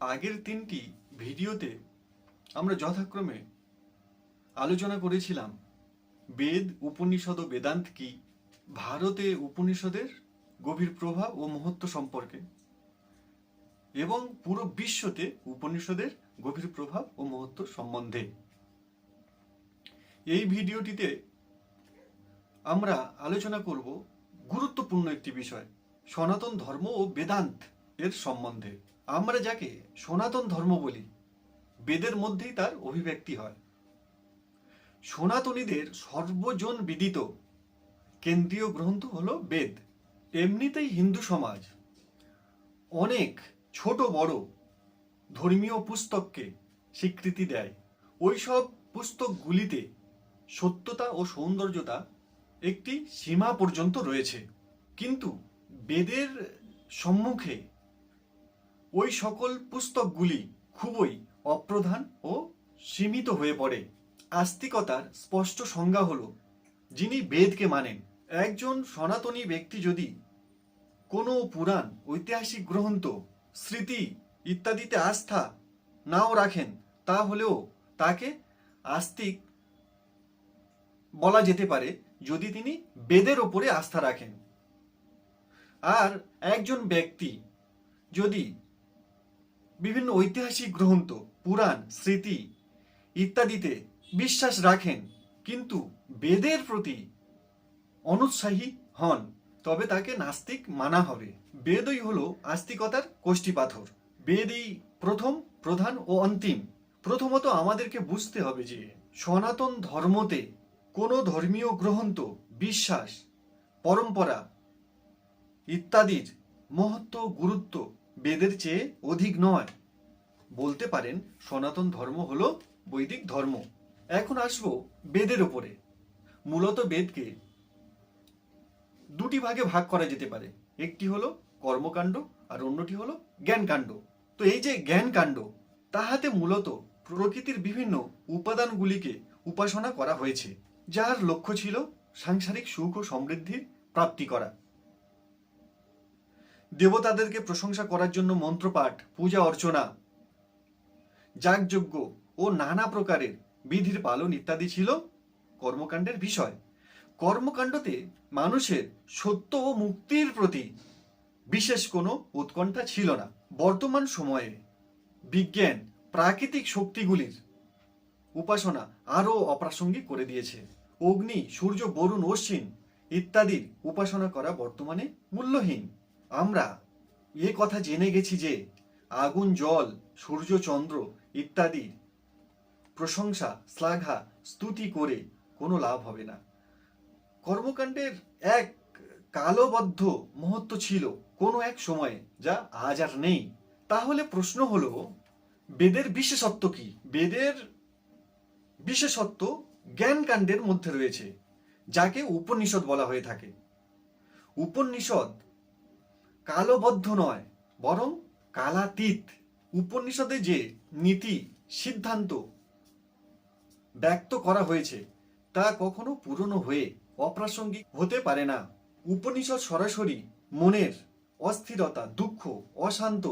আগের তিনটি ভিডিওতে আমরা যথাক্রমে আলোচনা করেছিলাম, বেদ, উপনিষদ ও বেদান্ত কি, ভারতে উপনিষদের গভীর প্রভাব ও মহত্ব সম্পর্কে এবং পুরো বিশ্বতে উপনিষদের গভীর প্রভাব ও মহত্ব সম্বন্ধে। এই ভিডিওটিতে আমরা আলোচনা করব গুরুত্বপূর্ণ একটি বিষয়, সনাতন ধর্ম ও বেদান্ত এর সম্বন্ধে। আমরা যাকে সনাতন ধর্ম বলি, বেদের মধ্যেই তার অভিব্যক্তি হয়। সনাতনীদের সর্বজন বিদিত, কেন্দ্রীয় গ্রন্থ হলো বেদ। এমনিতেই হিন্দু সমাজ। অনেক ছোট বড় ধর্মীয় পুস্তককে স্বীকৃতি দেয়। ওইসব পুস্তকগুলিতে সত্যতা ও সৌন্দর্যতা একটি সীমা পর্যন্ত রয়েছে। কিন্তু বেদের সম্মুখে ওই সকল পুস্তকগুলি খুবই অপ্রধান ও সীমিত হয়ে পড়ে। আস্তিকতার স্পষ্ট সংজ্ঞা হল, যিনি বেদকে মানেন। একজন সনাতনী ব্যক্তি যদি কোনো পুরাণ, ঐতিহাসিক গ্রন্থ, স্মৃতি ইত্যাদিতে আস্থা নাও রাখেন, তাহলেও তাকে আস্তিক বলা যেতে পারে যদি তিনি বেদের ওপরে আস্থা রাখেন। আর একজন ব্যক্তি যদি বিভিন্ন ঐতিহাসিক গ্রন্থ, পুরাণ, স্মৃতি ইত্যাদিতে বিশ্বাস রাখেন, কিন্তু বেদের প্রতি অনুৎসাহী হন, তবে তাকে নাস্তিক মানা হবে। বেদই হলো আস্তিকতার কোষ্ঠী পাথর বেদই প্রথম, প্রধান ও অন্তিম। প্রথমত আমাদেরকে বুঝতে হবে যে সনাতন ধর্মতে কোনো ধর্মীয় গ্রন্থ, বিশ্বাস, পরম্পরা ইত্যাদির মহত্ব, গুরুত্ব বেদের চেয়ে অধিক নয়। বলতে পারেন, সনাতন ধর্ম হল বৈদিক ধর্ম। এখন আসব বেদের ওপরে। মূলত বেদকে দুটি ভাগে ভাগ করা যেতে পারে। একটি হলো কর্মকাণ্ড আর অন্যটি হলো জ্ঞানকাণ্ড। তো এই যে জ্ঞানকাণ্ড, তাহাতে মূলত প্রকৃতির বিভিন্ন উপাদানগুলিকে উপাসনা করা হয়েছে যার লক্ষ্য ছিল সাংসারিক সুখ ও সমৃদ্ধির প্রাপ্তি করা। দেবতাদেরকে প্রশংসা করার জন্য মন্ত্রপাঠ, পূজা অর্চনা, যাগযজ্ঞ ও নানা প্রকারের বিধির পালন ইত্যাদি ছিল কর্মকাণ্ডের বিষয়। কর্মকাণ্ডতে মানুষের সত্য ও মুক্তির প্রতি বিশেষ কোনো উৎকণ্ঠা ছিল না। বর্তমান সময়ে বিজ্ঞান প্রাকৃতিক শক্তিগুলির উপাসনা আরও অপ্রাসঙ্গিক করে দিয়েছে। অগ্নি, সূর্য, বরুণ, অশ্বিন ইত্যাদির উপাসনা করা বর্তমানে মূল্যহীন। আমরা এ কথা জেনে গেছি যে আগুন, জল, সূর্য, চন্দ্র ইত্যাদির প্রশংসা, শ্লাঘা, স্তুতি করে কোনো লাভ হবে না। কর্মকাণ্ডের এক কালবদ্ধ মহত্ব ছিল কোনো এক সময়ে, যা আজ আর নেই। তাহলে প্রশ্ন হলো, বেদের বিশেষত্ব কি? বেদের বিশেষত্ব জ্ঞানকাণ্ডের মধ্যে রয়েছে, যাকে উপনিষদ বলা হয়ে থাকে। উপনিষদ কালবদ্ধ নয়, বরং কালাতীত। উপনিষদে যে নীতি, সিদ্ধান্ত ব্যক্ত করা হয়েছে, তা কখনো পুরনো হয়ে অপ্রাসঙ্গিক হতে পারে না। উপনিষদ সরাসরি মনের অস্থিরতা, দুঃখ, অশান্ত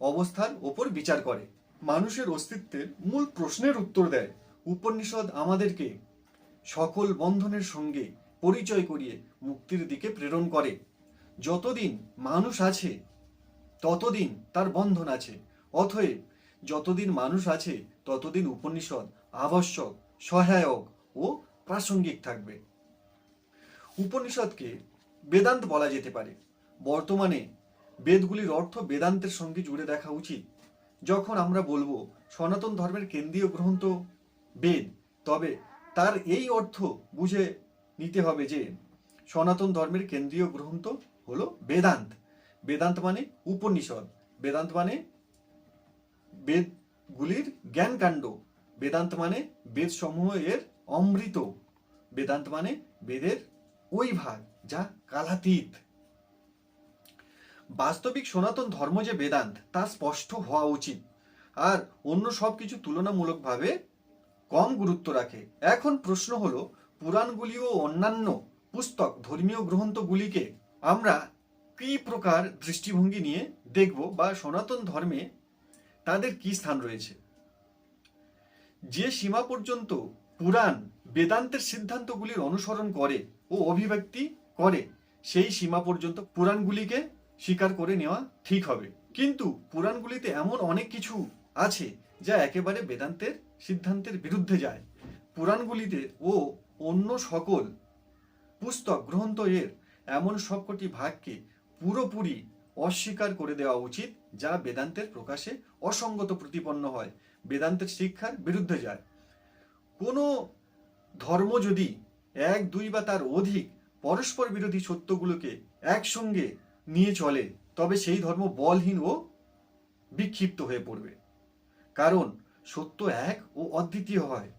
অবস্থার ওপর বিচার করে। মানুষের অস্তিত্বের মূল প্রশ্নের উত্তর দেয়। উপনিষদ আমাদেরকে সকল বন্ধনের সঙ্গে পরিচয় করিয়ে মুক্তির দিকে প্রেরণ করে। যতদিন মানুষ আছে, ততদিন তার বন্ধন আছে। অতএব যতদিন মানুষ আছে, ততদিন উপনিষদ আবশ্যক, সহায়ক ও প্রাসঙ্গিক থাকবে। উপনিষদকে বেদান্ত বলা যেতে পারে। বর্তমানে বেদগুলির অর্থ বেদান্তের সঙ্গে জুড়ে দেখা উচিত। যখন আমরা বলব, সনাতন ধর্মের কেন্দ্রীয় গ্রন্থ বেদ, তবে তার এই অর্থ বুঝে নিতে হবে যে, সনাতন ধর্মের কেন্দ্রীয় গ্রন্থ হলো বেদান্ত। বেদান্ত মানে উপনিষদ। বেদান্ত মানে বেদগুলির জ্ঞানকাণ্ড। বেদান্ত মানে বেদ সমূহ এর অমৃত। বেদান্ত মানে বেদের ওই ভাগ যা কালাতীত। বাস্তবিক সনাতন ধর্ম যে বেদান্ত, তা স্পষ্ট হওয়া উচিত। আর অন্য সব কিছু তুলনামূলকভাবে কম গুরুত্ব রাখে। এখন প্রশ্ন হলো, পুরাণগুলি ও অন্যান্য পুস্তক ধর্মীয় গ্রন্থগুলিকে আমরা কি প্রকার দৃষ্টিভঙ্গি নিয়ে দেখব বা সনাতন ধর্মে তাদের কি স্থান রয়েছে? যে সীমা পর্যন্ত পুরাণ বেদান্তের সিদ্ধান্তগুলির অনুসরণ করে ও অভিব্যক্তি করে, সেই সীমা পর্যন্ত পুরাণগুলিকে স্বীকার করে নেওয়া ঠিক হবে। কিন্তু পুরাণগুলিতে এমন অনেক কিছু আছে যা একেবারে বেদান্তের সিদ্ধান্তের বিরুদ্ধে যায়। পুরাণগুলিতে ও অন্য সকল পুস্তক গ্রন্থ এর এমন সবকটি ভাগকে পুরোপুরি অস্বীকার করে দেওয়া উচিত, যা বেদান্তের প্রকাশে অসঙ্গত প্রতিপন্ন হয়। বেদান্তের শিক্ষার বিরুদ্ধে যায়। কোনো ধর্ম যদি এক, দুই বা তার অধিক পরস্পর বিরোধী সত্যগুলোকে একসঙ্গে নিয়ে চলে, তবে সেই ধর্ম বলহীন ও বিক্ষিপ্ত হয়ে পড়বে। কারণ সত্য এক ও অদ্বিতীয় হয়।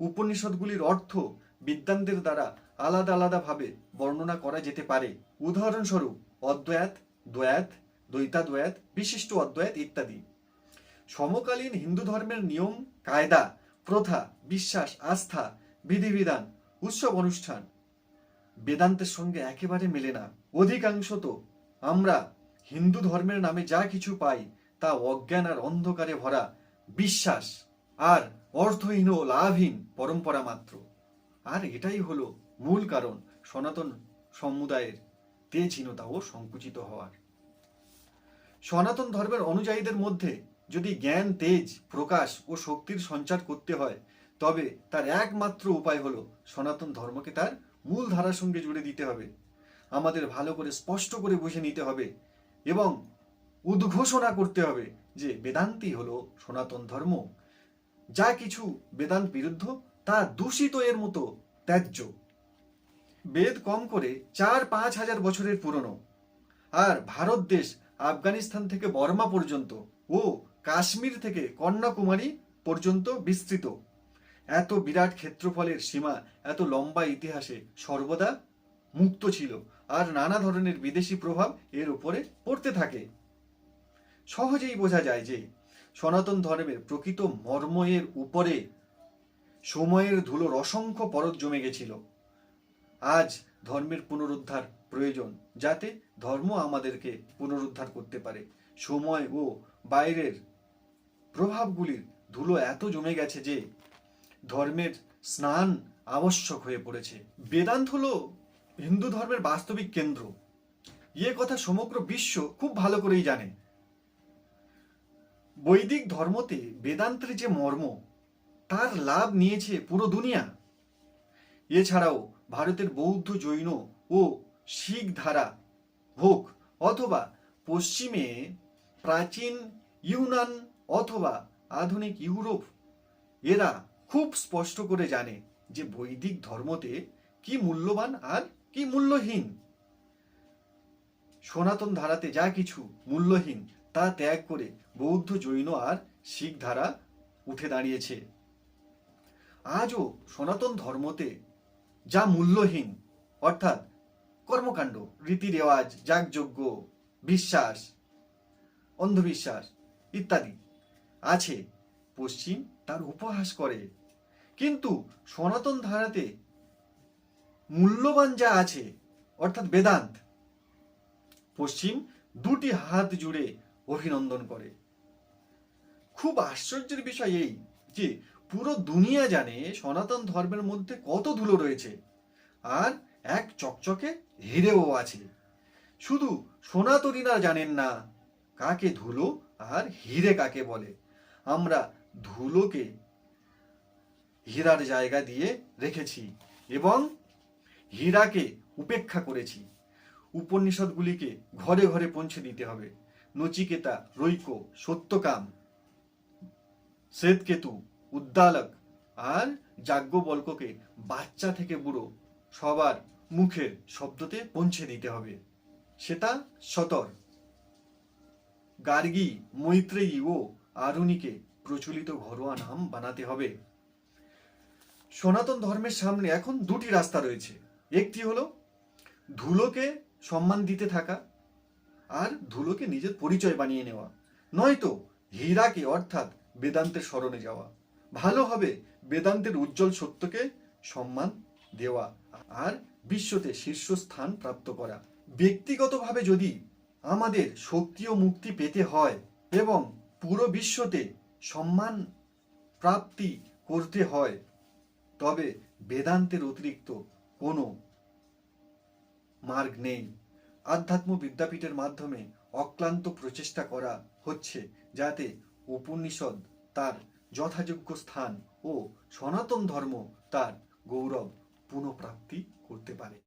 উপনিষদগুলির অর্থ বিদ্যান্তের দ্বারা আলাদা আলাদাভাবে বর্ণনা করা যেতে পারে। উদাহরণস্বরূপ অদ্বয়াত দ্বয়াত দ্বৈতাদ্বয়াত বিশিষ্ট অদ্বয়াত ইত্যাদি। সমকালীন হিন্দু ধর্মের নিয়ম, কায়দা, প্রথা, বিশ্বাস, আস্থা, বিধিবিধান, উৎসব, অনুষ্ঠান বেদান্তের সঙ্গে একেবারে মেলে না। অধিকাংশত আমরা হিন্দু ধর্মের নামে যা কিছু পাই তা অজ্ঞান আর অন্ধকারে ভরা, বিশ্বাস আর অর্থহীন ও লাভহীন পরম্পরা মাত্র। আর এটাই হলো মূল কারণ সনাতন সমুদায়ের তেজহীনতা ও সংকুচিত হওয়ার। সনাতন ধর্মের অনুযায়ীদের মধ্যে যদি জ্ঞান, তেজ, প্রকাশ ও শক্তির সঞ্চার করতে হয়, তবে তার একমাত্র উপায় হলো সনাতন ধর্মকে তার মূল ধারার সঙ্গে জুড়ে দিতে হবে। আমাদের ভালো করে স্পষ্ট করে বুঝে নিতে হবে এবং উদ্ঘোষণা করতে হবে যে বেদান্তি হলো সনাতন ধর্ম। যা কিছু বেদান্ত বিরুদ্ধ তা দূষিত এর মতো ত্যায্য। বেদ কম করে চার পাঁচ হাজার বছরের পুরনো। আর ভারত দেশ আফগানিস্তান থেকে বর্মা পর্যন্ত ও কাশ্মীর থেকে কন্যাকুমারী পর্যন্ত বিস্তৃত। এত বিরাট ক্ষেত্রফলের সীমা, এত লম্বা ইতিহাসে সর্বদা মুক্ত ছিল আর নানা ধরনের বিদেশি প্রভাব এর উপরে পড়তে থাকে। সহজেই বোঝা যায় যে সনাতন ধর্মের প্রকৃত মর্ম এর উপরে সময়ের ধুলোর অসংখ্য পরত জমে গেছিল। আজ ধর্মের পুনরুদ্ধার প্রয়োজন, যাতে ধর্ম আমাদেরকে পুনরুদ্ধার করতে পারে। সময় ও বাইরের প্রভাবগুলির ধুলো এত জমে গেছে যে ধর্মের স্নান আবশ্যক হয়ে পড়েছে। বেদান্ত হলো হিন্দু ধর্মের বাস্তবিক কেন্দ্র। ইয়ে কথা সমগ্র বিশ্ব খুব ভালো করেই জানে। বৈদিক ধর্মতে বেদান্তের যে মর্ম তার লাভ নিয়েছে পুরো দুনিয়া। এছাড়াও ভারতের বৌদ্ধ জৈন ও শিখ ধারা হোক অথবা পশ্চিমে প্রাচীন ইউনান অথবা আধুনিক ইউরোপ, এরা খুব স্পষ্ট করে জানে যে বৈদিক ধর্মতে কি মূল্যবান আর কি মূল্যহীন। সনাতন ধারাতে যা কিছু মূল্যহীন তা ত্যাগ করে বৌদ্ধ জৈন আর শিখ ধারা উঠে দাঁড়িয়েছে। আজও সনাতন ধর্মতে যা মূল্যহীন, অর্থাৎ কর্মকাণ্ড, রীতি রেওয়াজ, যাগযজ্ঞ, বিশ্বাস, অন্ধবিশ্বাস ইত্যাদি আছে। পশ্চিম তার উপহাস করে। কিন্তু সনাতন ধারাতে মূল্যবান যা আছে, অর্থাৎ বেদান্ত, পশ্চিম দুটি হাত জুড়ে অভিনন্দন করে। খুব আশ্চর্যের বিষয় এই যে পুরো দুনিয়া জানে সনাতন ধর্মের মধ্যে কত ধুলো রয়েছে। আর এক চকচকে হিরেও আছে। শুধু সনাতনীরা জানেন না কাকে ধুলো আর হিরে কাকে বলে। আমরা ধুলোকে হীরার জায়গা দিয়ে রেখেছি এবং হীরাকে উপেক্ষা করেছি। উপনিষদগুলিকে ঘরে ঘরে পৌঁছে দিতে হবে। নচিকেতা, রৈক, সত্যকাম, শ্বেতকেতু উদ্দালক আর যাজ্ঞবল্ককে বাচ্চা থেকে বুড়ো সবার মুখের শব্দতে পৌঁছে দিতে হবে। সেটা সতর। গার্গী মৈত্রেয়ী ও আরুণীকে প্রচলিত ঘরোয়া নাম বানাতে হবে। সনাতন ধর্মের সামনে এখন দুটি রাস্তা রয়েছে। একটি হলো ধুলোকে সম্মান দিতে থাকা আর ধুলোকে নিজের পরিচয় বানিয়ে নেওয়া। নয়তো হীরাকে অর্থাৎ বেদান্তের স্মরণে যাওয়া। ভালো হবে বেদান্তের উজ্জ্বল সত্যকে সম্মান দেওয়া আর বিশ্বতে শীর্ষস্থান প্রাপ্ত করা। ব্যক্তিগতভাবে যদি আমাদের শক্তি ও মুক্তি পেতে হয় এবং পুরো বিশ্বতে সম্মান প্রাপ্তি করতে হয়, তবে বেদান্তের অতিরিক্ত কোনো মার্গ নেই। আধ্যাত্ম বিদ্যাপীঠের মাধ্যমে অক্লান্ত প্রচেষ্টা করা হচ্ছে যাতে উপনিষদ তার যথাযোগ্য স্থান ও সনাতন ধর্ম তার গৌরব পুনঃপ্রাপ্তি করতে পারে।